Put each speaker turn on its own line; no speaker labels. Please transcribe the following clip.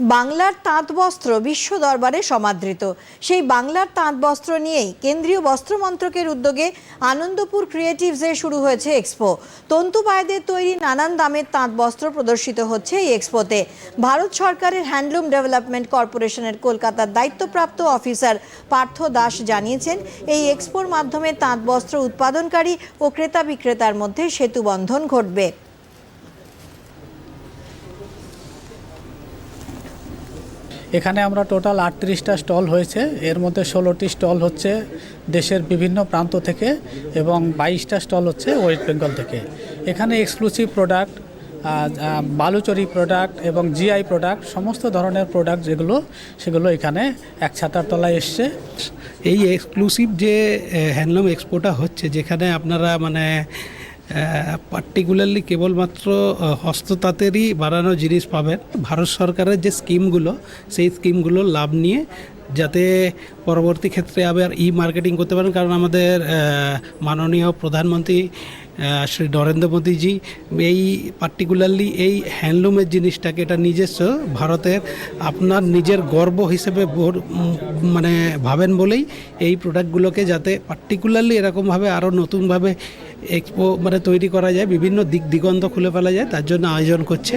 বাংলার তাঁত বস্ত্র বিশ্ব দরবারে সমাদৃত। সেই বাংলার তাঁত বস্ত্র নিয়েই কেন্দ্রীয় বস্ত্র মন্ত্রকের উদ্যোগে আনন্দপুর ক্রিয়েটিভসে শুরু হয়েছে এক্সপো। তন্তু পায়দের তৈরি নানান দামের তাঁত বস্ত্র প্রদর্শিত হচ্ছে এই এক্সপোতে। ভারত সরকারের হ্যান্ডলুম ডেভেলপমেন্ট কর্পোরেশনের কলকাতার দায়িত্বপ্রাপ্ত অফিসার পার্থ দাস জানিয়েছেন, এই এক্সপোর মাধ্যমে তাঁত বস্ত্র উৎপাদনকারী ও ক্রেতা বিক্রেতার মধ্যে সেতুবন্ধন ঘটবে।
এখানে আমরা টোটাল আটত্রিশটা স্টল হয়েছে। এর মধ্যে ষোলোটি স্টল হচ্ছে দেশের বিভিন্ন প্রান্ত থেকে এবং বাইশটা স্টল হচ্ছে ওয়েস্ট বেঙ্গল থেকে। এখানে এক্সক্লুসিভ প্রোডাক্ট বালুচরি প্রোডাক্ট এবং জিআই প্রোডাক্ট, সমস্ত ধরনের প্রোডাক্ট যেগুলো, সেগুলো এখানে এক ছাতার তলায় এসছে।
এই এক্সক্লুসিভ যে হ্যান্ডলুম এক্সপোটা হচ্ছে, যেখানে আপনারা মানে পার্টিকুলারলি কেবলমাত্র হস্ততাঁতেরই বানানো জিনিস পাবেন। ভারত সরকারের যে স্কিমগুলো, সেই স্কিমগুলোর লাভ নিয়ে যাতে পরবর্তী ক্ষেত্রে আবার ই মার্কেটিং করতে পারেন। কারণ আমাদের মাননীয় প্রধানমন্ত্রী শ্রী নরেন্দ্র মোদীজি এই পার্টিকুলারলি এই হ্যান্ডলুমের জিনিসটাকে, এটা নিজস্ব, ভারতের আপনার নিজের গর্ব হিসেবে মানে ভাবেন বলেই এই প্রোডাক্টগুলোকে যাতে পার্টিকুলারলি এরকমভাবে আরও নতুনভাবে এক্সপো মানে তৈরি করা যায়, বিভিন্ন দিক দিগন্ত খুলে ফেলা যায়, তার জন্য আয়োজন করছে।